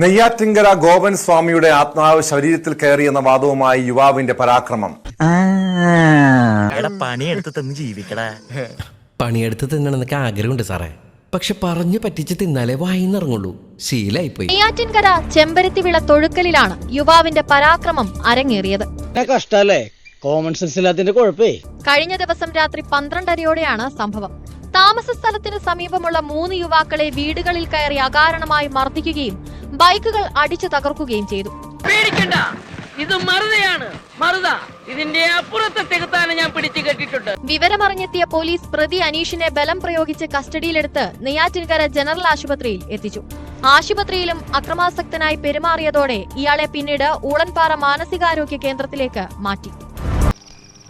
നെയ്യാറ്റിങ്കര ഗോപൻ സ്വാമിയുടെ ആത്മാവ് ശരീരത്തിൽ കയറി എന്ന വാദവുമായി യുവാവിന്റെ പരാക്രമം. പണിയെടുത്ത് തന്ന് ജീവിക്കടാ. പണിയെടുത്ത് തിന്നണമെന്നൊക്കെ ആഗ്രഹമുണ്ട് സാറേ. പക്ഷെ പറഞ്ഞു പറ്റിച്ച് തിന്നാലേ വായിന്നിറങ്ങുള്ളൂ. ശീലായിപ്പോയി. നെയ്യാറ്റിൻകര ചെമ്പരത്തിവിള തൊഴുക്കലിലാണ് യുവാവിന്റെ പരാക്രമം അരങ്ങേറിയത്. കഷ്ടല്ലേ? കോമൺ സെൻസ് ഇല്ലാത്തിന്റെ കുഴപ്പേ. കഴിഞ്ഞ ദിവസം രാത്രി പന്ത്രണ്ടരയോടെയാണ് സംഭവം. താമസ സ്ഥലത്തിന് സമീപമുള്ള മൂന്ന് യുവാക്കളെ വീടുകളിൽ കയറി അകാരണമായി മർദ്ദിക്കുകയും ബൈക്കുകൾ അടിച്ചു തകർക്കുകയും ചെയ്തു. പേടിക്കണ്ട. ഇത് മറുതയാണ്. മറുത. ഇതിന്റെ അപ്പുറത്തെ തെകുത്താണ് ഞാൻ പിടിച്ചു കെട്ടിട്ടുണ്ട് വിവരമറിഞ്ഞെത്തിയ പോലീസ് പ്രതി അനീഷിനെ ബലം പ്രയോഗിച്ച് കസ്റ്റഡിയിലെടുത്ത് നെയ്യാറ്റിൻകര ജനറൽ ആശുപത്രിയിൽ എത്തിച്ചു. ആശുപത്രിയിലും അക്രമാസക്തനായി പെരുമാറിയതോടെ ഇയാളെ പിന്നീട് ഊളൻപാറ മാനസികാരോഗ്യ കേന്ദ്രത്തിലേക്ക് മാറ്റി.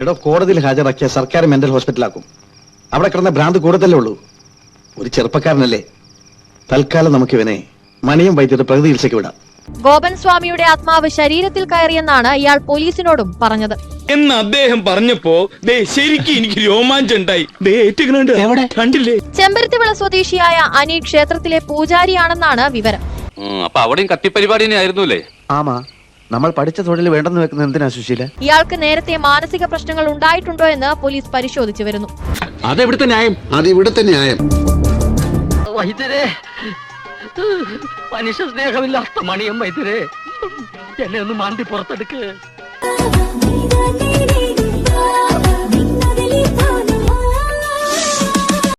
എടോ കോടതിയിൽ ഹാജരാക്കിയ സർക്കാർ മെന്റൽ ഹോസ്പിറ്റലാക്കും. അവിടെ കിടന്ന ഭ്രാന്ത് കൂടുതലേ ഉള്ളൂ ഒരു ചെറുപ്പക്കാരനല്ലേ. തൽക്കാലം നമുക്കിവനെ മണിയും വൈദ്യുത പ്രകൃതി ചികിത്സയ്ക്ക് വിടാം. ഗോപൻ സ്വാമിയുടെ ആത്മാവ് ശരീരത്തിൽ കയറിയെന്നാണ് ഇയാൾ പോലീസിനോടും പറഞ്ഞത്. എന്ന് അദ്ദേഹം പറഞ്ഞപ്പോ ദേ ശരിക്കും എനിക്ക് രോമാഞ്ചുണ്ടായി കണ്ടില്ലേ? ചെമ്പരത്തിവിള സ്വദേശിയായ അനി ക്ഷേത്രത്തിലെ പൂജാരിയാണെന്നാണ് വിവരം. അപ്പൊ അവിടെയും കത്തിപ്പരിപാടി ആയിരുന്നുല്ലേ? ആമാ നമ്മൾ പഠിച്ച തൊഴിൽ വേണ്ടെന്ന് വെക്കുന്ന എന്തിനാ സുശീല? ഇയാൾക്ക് നേരത്തെ മാനസിക പ്രശ്നങ്ങൾ ഉണ്ടായിട്ടുണ്ടോ എന്ന് പോലീസ് പരിശോധിച്ചു വരുന്നു. അതെവിടുത്തെ ന്യായം? അതെവിടുത്തെ ന്യായം. വൈദ്യരെ മനുഷ്യ സ്നേഹമില്ലാത്ത മണിയം വൈദ്യരെ എന്നെ ഒന്ന് മാണ്ടി പുറത്തെടുക്ക്.